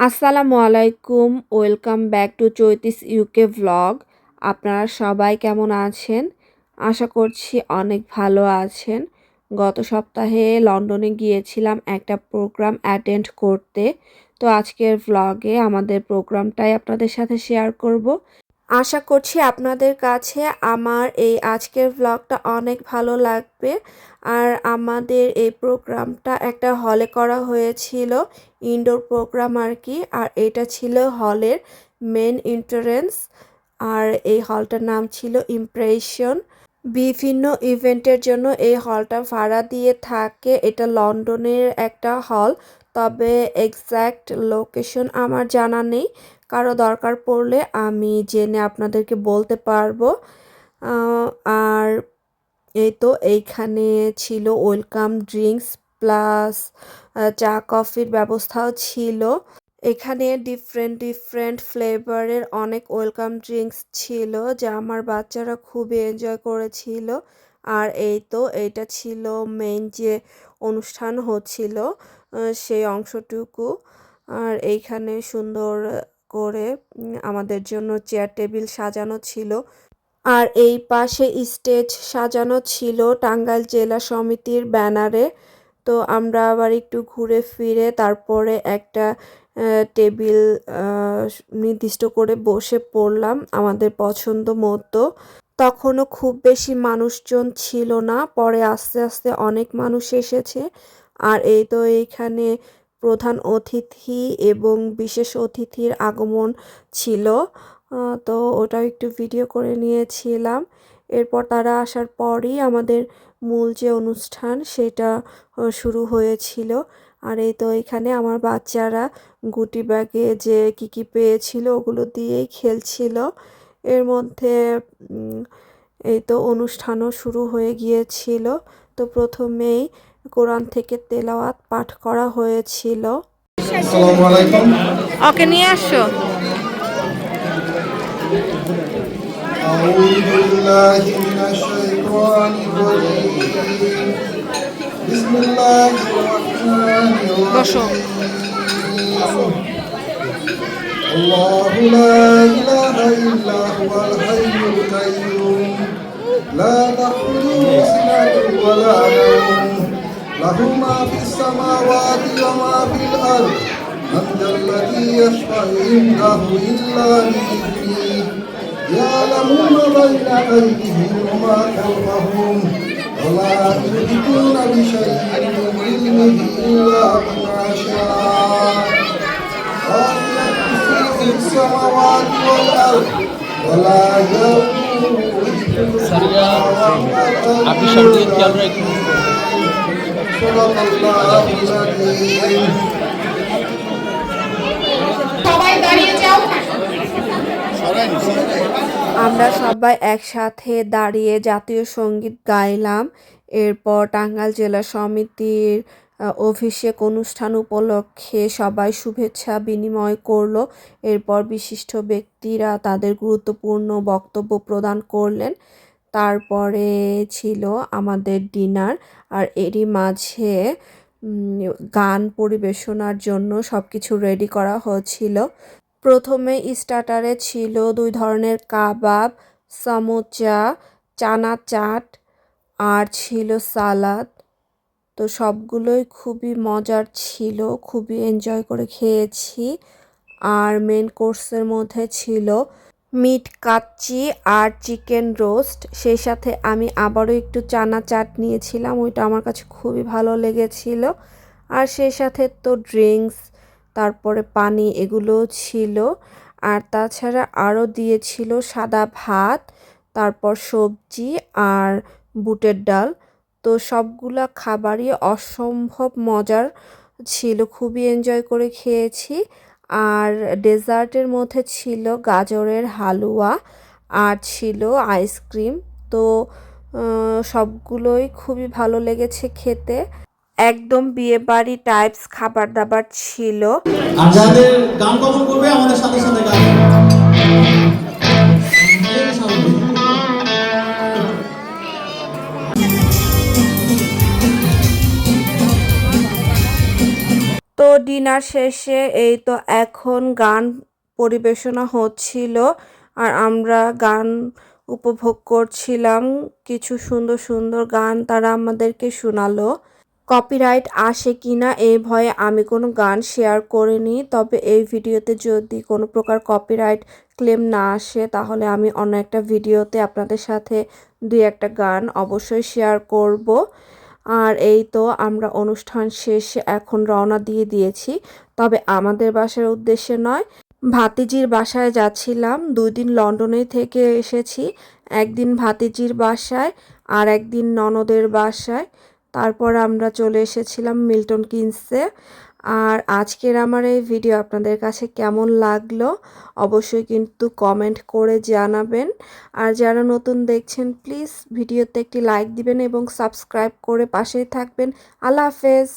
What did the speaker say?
আসসালামু আলাইকুম, welcome back to Chaiti's UK vlog আপনারা সবাই কেমন আছেন? আশা করছি অনেক ভালো আছেন। গত সপ্তাহে লন্ডনে গিয়েছিলাম একটা প্রোগ্রাম অ্যাটেন্ড করতে। তো আজকের ভ্লগে আমাদের প্রোগ্রামটাই আপনাদের সাথে শেয়ার করব। আশা করছি আপনাদের কাছে আমার এই আজকের ভ্লগটা অনেক ভালো লাগবে। আর আমাদের এই প্রোগ্রামটা একটা হলে করা হয়েছিল ইনডোর প্রোগ্রাম আর কি, আর এটা ছিল হলের মেন এন্ট্রান্স আর এই হলটার নাম ছিল ইমপ্রেশন বিভিন্ন ইভেন্টের জন্য এই হলটা ভাড়া দিয়ে থাকে, এটা লন্ডনের একটা হল তবে এক্স্যাক্ট লোকেশন আমার জানা নেই। কারও দরকার পড়লে আমি জেনে আপনাদেরকে বলতে পারব। আর এই তো এইখানে ছিল ওয়েলকাম ড্রিঙ্কস প্লাস চা কফির ব্যবস্থাও ছিল। এখানে ডিফারেন্ট ডিফারেন্ট ফ্লেভারের অনেক ওয়েলকাম ড্রিঙ্কস ছিল যা আমার বাচ্চারা খুবই এনজয় করেছিল। আর এই তো এইটা ছিল মেইন যে অনুষ্ঠান হচ্ছিল সেই অংশটুকু। আর এইখানে সুন্দর করে আমাদের জন্য চেয়ার টেবিল সাজানো ছিল। আর এই পাশে স্টেজ সাজানো ছিল টাঙ্গাইল জেলা সমিতির ব্যানারে। তো আমরা আবার একটু ঘুরে ফিরে তারপরে একটা টেবিল নির্দিষ্ট করে বসে পড়লাম আমাদের পছন্দ মতো। তখনও খুব বেশি মানুষজন ছিল না, পরে আস্তে আস্তে অনেক মানুষ এসেছে। আর এই তো এইখানে প্রধান অতিথি এবং বিশেষ অতিথির আগমন ছিল। তো ওটাও একটু ভিডিও করে নিয়েছিলাম। এরপর তারা আসার পরই আমাদের মূল যে অনুষ্ঠান, সেটা শুরু হয়েছিল। আর এই তো এখানে আমার বাচ্চারা গুটি ব্যাগে যে কী কী পেয়েছিল, ওগুলো দিয়েই খেলছিল। এর মধ্যে এই তো অনুষ্ঠানও শুরু হয়ে গিয়েছিল। তো প্রথমেই কোরআন থেকে তেলাওয়াত পাঠ করা হয়েছিল ওকে নিয়ে আসো أعوذ بالله من الشيطان الرجيم بسم الله الرحمن বসো الرحيم الله لا إله إلا هو الحي القيوم لا تأخذه سنة ولا نوم له ما في السماوات وما في الأرض. من ذا الذي يشفع عنده إلا بإذنه. يعلم ما بين أيديهم وما خلفهم ولا يحيطون بشيء من علمه إلا بما شاء. في السماوات والأرض. ولا يؤوده حفظ الدين আমরা সবাই একসাথে দাঁড়িয়ে জাতীয় সংগীত গাইলাম। এরপর টাঙ্গাইল জেলা সমিতির অভিষেক অনুষ্ঠান উপলক্ষে সবাই শুভেচ্ছা বিনিময় করল। এরপর বিশিষ্ট ব্যক্তিরা তাদের গুরুত্বপূর্ণ বক্তব্য প্রদান করলেন। তারপরে ছিল আমাদের ডিনার আর এরই মাঝে গান পরিবেশনার জন্য সব কিছু রেডি করা হচ্ছিল। প্রথমে স্টার্টারে ছিল দুই ধরনের কাবাব, সামোচা, চানা চাট আর ছিল সালাদ। তো সবগুলোই খুবই মজার ছিল, খুবই এনজয় করে খেয়েছি। আর মেন কোর্সের মধ্যে ছিল মিট কাচ্চি আর চিকেন রোস্ট। সেই সাথে আমি আবারও একটু চানা চাট নিয়েছিলাম, ওইটা আমার কাছে খুবই ভালো লেগেছিল। আর সেই সাথে তো ড্রিঙ্কস, তারপরে পানি এগুলোও ছিল। আর তাছাড়া আরও দিয়েছিল সাদা ভাত, তারপর সবজি আর বুটের ডাল। তো সবগুলা খাবারই অসম্ভব মজার ছিল, খুবই এনজয় করে খেয়েছি। আর ডেজার্টের মধ্যে ছিল গাজরের হালুয়া আর ছিল আইসক্রিম তো সবগুলোই খুবই ভালো লেগেছে খেতে। একদম বিয়ে বাড়ি টাইপস খাবার দাবার ছিল। আর যাদের গান কখন করবে, আমাদের সাথে সাথে গান। ডিনার শেষে এই তো এখন গান পরিবেশনা হচ্ছিল আর আমরা গান উপভোগ করছিলাম। কিছু সুন্দর সুন্দর গান তারা আমাদেরকে শোনালো। কপিরাইট আসে কিনা এই ভয়ে আমি কোনো গান শেয়ার করিনি, তবে এই ভিডিওতে যদি কোনো প্রকার কপিরাইট ক্লেম না আসে, তাহলে আমি অন্য একটা ভিডিওতে আপনাদের সাথে দুই একটা গান অবশ্যই শেয়ার করব। আর এই তো আমরা অনুষ্ঠান শেষে এখন রওনা দিয়ে দিয়েছি। তবে আমাদের বাসার উদ্দেশ্যে নয়, ভাতিজির বাসায় যাচ্ছিলাম। দুই দিন লন্ডনে থেকে এসেছি, একদিন ভাতিজির বাসায় আর একদিন ননদের বাসায়। তারপর আমরা চলে এসেছিলাম মিল্টন কিনসে আর আজকের আমার এই ভিডিও আপনাদের কাছে কেমন লাগল, অবশ্যই কিন্তু কমেন্ট করে জানাবেন। আর যারা নতুন দেখছেন প্লিজ ভিডিওতে একটি লাইক দিবেন এবং সাবস্ক্রাইব করে পাশেই থাকবেন। আল্লাহ হাফেজ।